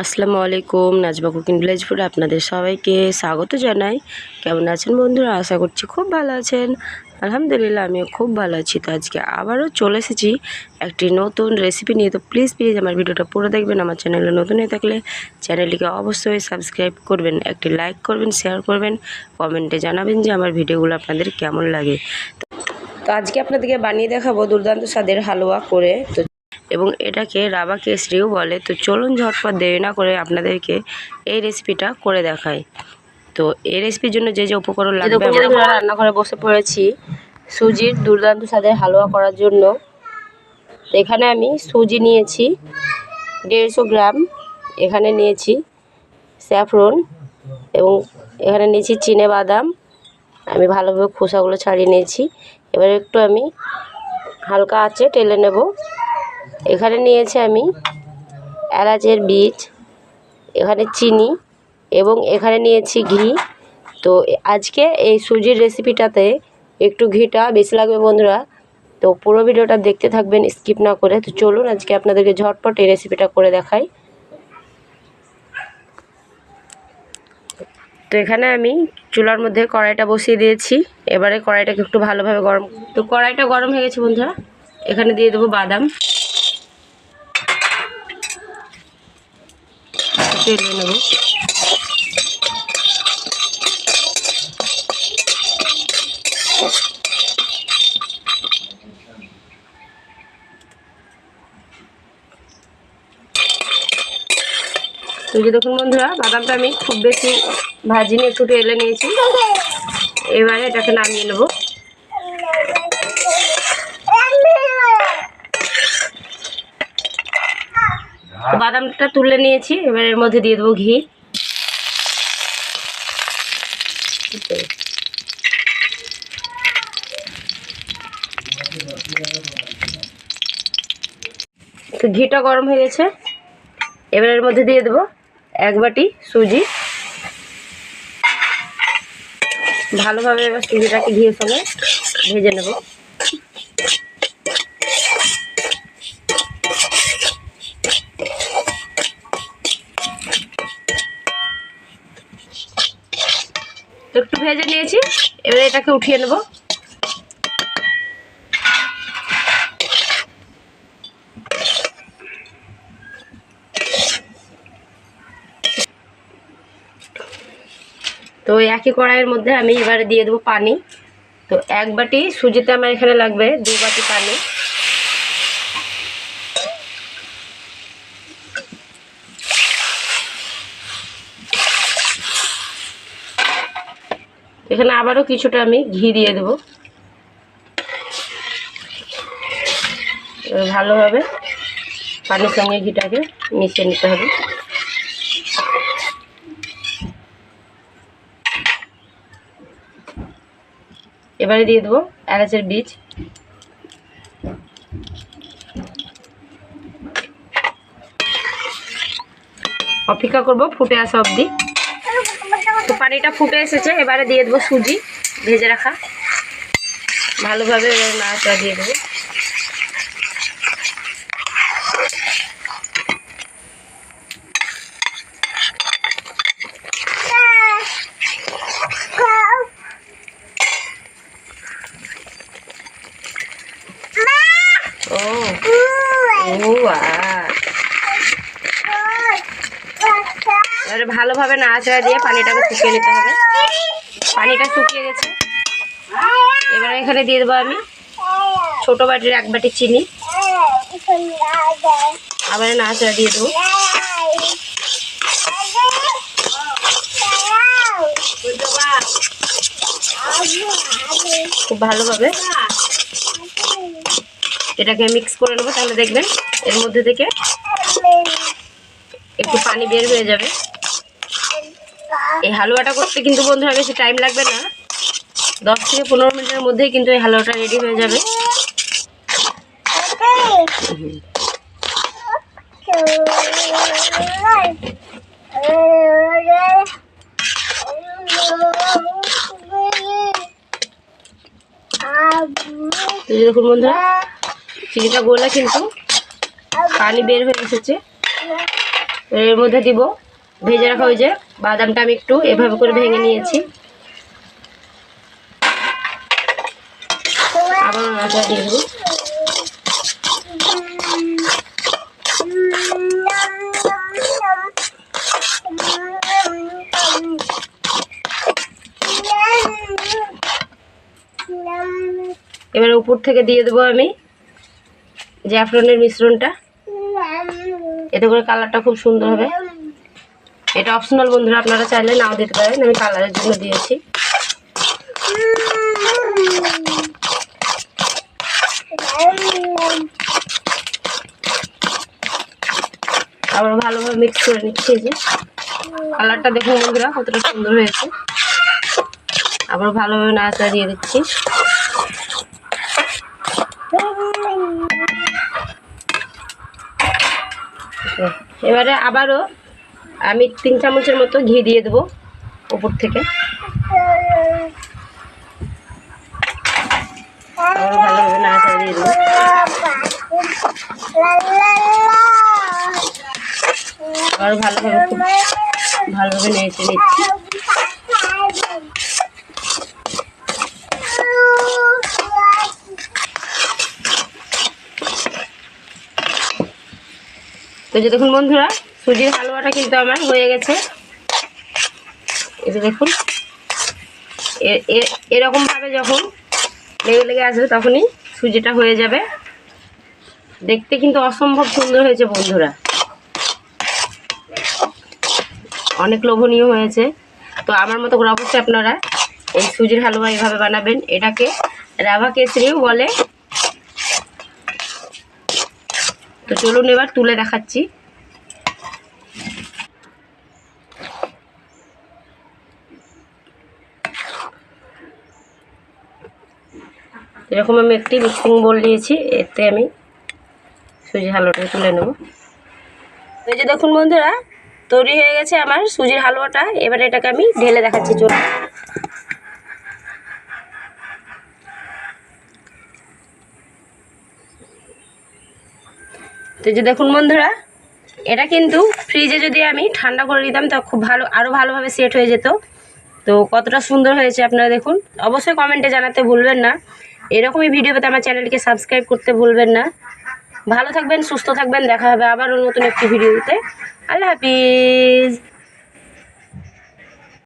আসসালামু আলাইকুম নাজবা cooking village food আপনাদের সবাইকে স্বাগত জানাই। কেমন আছেন বন্ধুরা? আশা করছি খুব ভালো আছেন। আলহামদুলিল্লাহ, আমিও খুব ভালো আছি। তো আজকে আবারও চলে এসেছি একটি নতুন রেসিপি নিয়ে। তো প্লিজ প্লিজ আমার ভিডিওটা পুরো দেখবেন, আমার চ্যানেলে নতুন হয়ে থাকলে চ্যানেলটিকে অবশ্যই সাবস্ক্রাইব করবেন, একটি লাইক করবেন শেয়ার করবেন কমেন্টে জানাবেন যে আমার ভিডিওগুলো আপনাদের কেমন লাগে। তো আজকে আপনাদেরকে বানিয়ে দেখাবো দুর্দান্ত স্বাদের হালুয়া করে। তো এবং এটাকে রাবা কেসরিও বলে। তো চলুন ঝটপট দেরি না করে আপনাদেরকে এই রেসিপিটা করে দেখাই। তো এই রেসিপির জন্য যে যে উপকরণ লাগবে আমরা রান্নাঘরে বসে পড়েছি সুজির দুর্দান্ত স্বাদের হালুয়া করার জন্য। তো এখানে আমি সুজি নিয়েছি দেড়শো গ্রাম এখানে নিয়েছি স্যাফরন এবং এখানে নিয়েছি চিনে বাদাম। আমি ভালোভাবে খোসাগুলো ছাড়িয়ে নিয়েছি। এবার একটু আমি হালকা আছে টেলে নেব। এখানে নিয়েছি আমি এলাচের বীজ, এখানে চিনি এবং এখানে নিয়েছি ঘি। তো আজকে এই সুজির রেসিপিটাতে একটু ঘিটা বেশি লাগবে বন্ধুরা। তো পুরো ভিডিওটা দেখতে থাকবেন স্কিপ না করে। তো চলুন আজকে আপনাদেরকে ঝটপট এই রেসিপিটা করে দেখাই। তো এখানে আমি চুলার মধ্যে কড়াইটা বসিয়ে দিয়েছি। এবারে কড়াইটাকে একটু ভালোভাবে গরম, তো কড়াইটা গরম হয়ে গেছে বন্ধুরা। এখানে দিয়ে দেবো বাদাম। তেলে নেব। দেখুন বন্ধুরা, বাদামটা আমি খুব বেশি ভাজিনি, একটু তেলে নিয়েছি। এবারে এটাকে নামিয়ে নেব। বাদামটা তুলে নিয়েছি এবার এর মধ্যে দিয়ে দেবো ঘি। তো ঘিটা গরম হয়ে গেছে। এবার এর মধ্যে দিয়ে দেবো এক বাটি সুজি। ভালোভাবে এবার সুজিটাকে ঘিয়ের সঙ্গে ভেজে নেব। একটু ভেজে নিয়েছি, এবার এটাকে উঠিয়ে নেব। তো একই কড়াইয়ের মধ্যে আমি এবারে দিয়ে দেবো পানি। তো এক বাটি, সুজিতে আমার এখানে লাগবে দু বাটি পানি। এখানে আবারও কিছুটা আমি ঘি দিয়ে দেবো। ভালোভাবে পানির সঙ্গে ঘিটাকে মিশিয়ে নিতে হবে। এবারে দিয়ে দেবো এলাচের বীজ। অপেক্ষা করব ফুটে আসা অবধি। পানিটা ফুটে এসেছে এবারে দিয়ে দেবো সুজি ভেজে রাখা। ভালোভাবে এবার নাড়াচাড়া দিয়ে দেবো। ও ও এবারে ভালোভাবে নাড়াচাড়া দিয়ে পানিটাকে শুকিয়ে নিতে হবে। পানিটা শুকিয়ে গেছে। এবারে এখানে দিয়ে দেবো আমি ছোটো বাটির এক বাটি চিনি। আবার নাড়াচাড়া দিয়ে দেবো। খুব ভালোভাবে এটাকে মিক্স করে নেব, তাহলে দেখবেন এর মধ্যে থেকে একটু পানি বের হয়ে যাবে। এই হালুয়াটা করতে কিন্তু বন্ধুরা বেশি টাইম লাগবে না। দশ থেকে পনেরো মিনিটের মধ্যেই কিন্তু এই হালুয়াটা রেডি হয়ে যাবে। দেখুন বন্ধুরা চিনিটা গোলা কিন্তু পানি বের হয়ে এসেছে। এর মধ্যে দিব, ভেজে রাখা ওই যে বাদামটা আমি একটু এভাবে করে ভেঙে নিয়েছি। আবার দিয়ে দেবো। এবার উপর থেকে দিয়ে দেবো আমি জ্যাফরনের মিশ্রণটা। এতে করে কালারটা খুব সুন্দর হবে। এটা অপশনাল বন্ধুরা, আপনারা চাইলে নাও দিতে পারেন। আমি কালারের জন্য দিয়েছি। আবার ভালোভাবে মিক্স করে নিচ্ছি যে। কালারটা দেখুন বন্ধুরা, কতটা সুন্দর হয়েছে। আবার ভালোভাবে নাড়াচাড়া দিয়ে দিচ্ছি। এবারে আবারও আমি তিন চামচের মতো ঘি দিয়ে দেবো উপর থেকে। আবারও ভালোভাবে নাড়াচাড়া দিয়ে দেবো। আবারও ভালোভাবে নিচ্ছি। তো যে দেখুন বন্ধুরা সুজির হালুয়াটা কিন্তু আমার হয়ে গেছে। যে দেখুন। এরকমভাবে যখন লেগে লেগে আসবে তখনই সুজিটা হয়ে যাবে। দেখতে কিন্তু অসম্ভব সুন্দর হয়েছে বন্ধুরা। অনেক লোভনীয় হয়েছে। তো আমার মতো করে অবশ্যই আপনারা এই সুজির হালুয়া এইভাবে বানাবেন। এটাকে রাভা কেসরিও বলে। তো চলুন এবার তুলে দেখাচ্ছি। এরকম আমি একটি মিক্সিং বোল নিয়েছি এতে আমি সুজি হালুয়াটা তুলে নেব। এই যে দেখুন বন্ধুরা, তৈরি হয়ে গেছে আমার সুজির হালুয়াটা। এবার এটাকে আমি ঢেলে দেখাচ্ছি, চলুন। তো যে দেখুন বন্ধুরা, এটা কিন্তু ফ্রিজে যদি আমি ঠান্ডা করে নিতাম, তা খুব ভালো আরও ভালোভাবে সেট হয়ে যেত। তো কতটা সুন্দর হয়েছে আপনারা দেখুন। অবশ্যই কমেন্টে জানাতে ভুলবেন না। এরকমই ভিডিও পেতে আমার চ্যানেলকে সাবস্ক্রাইব করতে ভুলবেন না। ভালো থাকবেন, সুস্থ থাকবেন, দেখা হবে আবারও নতুন একটি ভিডিওতে আল্লাহ হাফিজ।